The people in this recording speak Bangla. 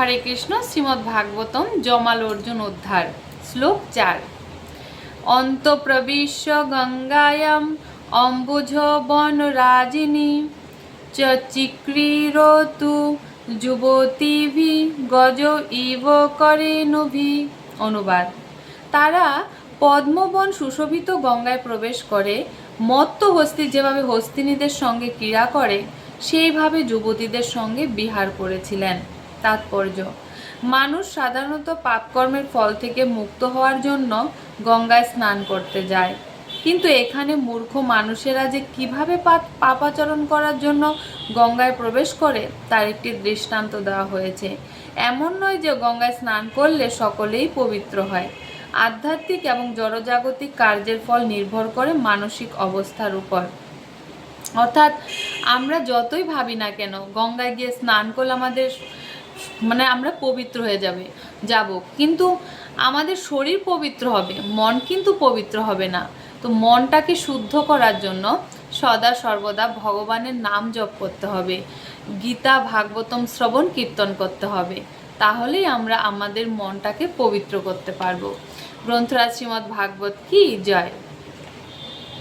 হরে কৃষ্ণ, শ্রীমদ্ ভাগবতম, জমাল অর্জুন উদ্ধার, শ্লোক চার। অন্তঃপ্রবিশ্য গঙ্গায়াম অম্বুজ বনরাজিনী চিক্রীরতু যুবতীভি গজ ইব করেনুভি অনুবাদ। তারা পদ্মবন সুশোভিত গঙ্গায় প্রবেশ করে, মত্ত হস্তি যেভাবে হস্তিনীদের সঙ্গে ক্রীড়া করে, সেইভাবে যুবতীদের সঙ্গে বিহার করেছিলেন। তাৎপর্য। মানুষ সাধারণত পাপকর্মের ফল থেকে মুক্ত হওয়ার জন্য গঙ্গায় স্নান করতে যায়। কিন্তু এখানে মূর্খ মানুষেরা যে কীভাবে পাপ- পাপাচরণ করার জন্য গঙ্গায় প্রবেশ করে, তার একটি দৃষ্টান্ত দেওয়া হয়েছে। এমন নয় যে গঙ্গায় স্নান করলে সকলেই পবিত্র হয়। আধ্যাত্মিক এবং জড়জাগতিক কার্যের ফল নির্ভর করে মানসিক অবস্থার উপর। অর্থাৎ আমরা যতই ভাবি না কেন, গঙ্গায় গিয়ে স্নান করলে আমাদের মানে আমরা পবিত্র হয়ে যাবে, যাব। কিন্তু আমাদের শরীর পবিত্র হবে, মন কিন্তু পবিত্র হবে না। তো মনটাকে শুদ্ধ করার জন্য সদা সর্বদা ভগবানের নাম জপ করতে হবে, গীতা, ভাগবতম শ্রবণ, কীর্তন করতে হবে। তাহলেই আমরা আমাদের মনটাকে পবিত্র করতে পারব। গ্রন্থরাজ শ্রীমদ্ ভাগবত কি? জয়।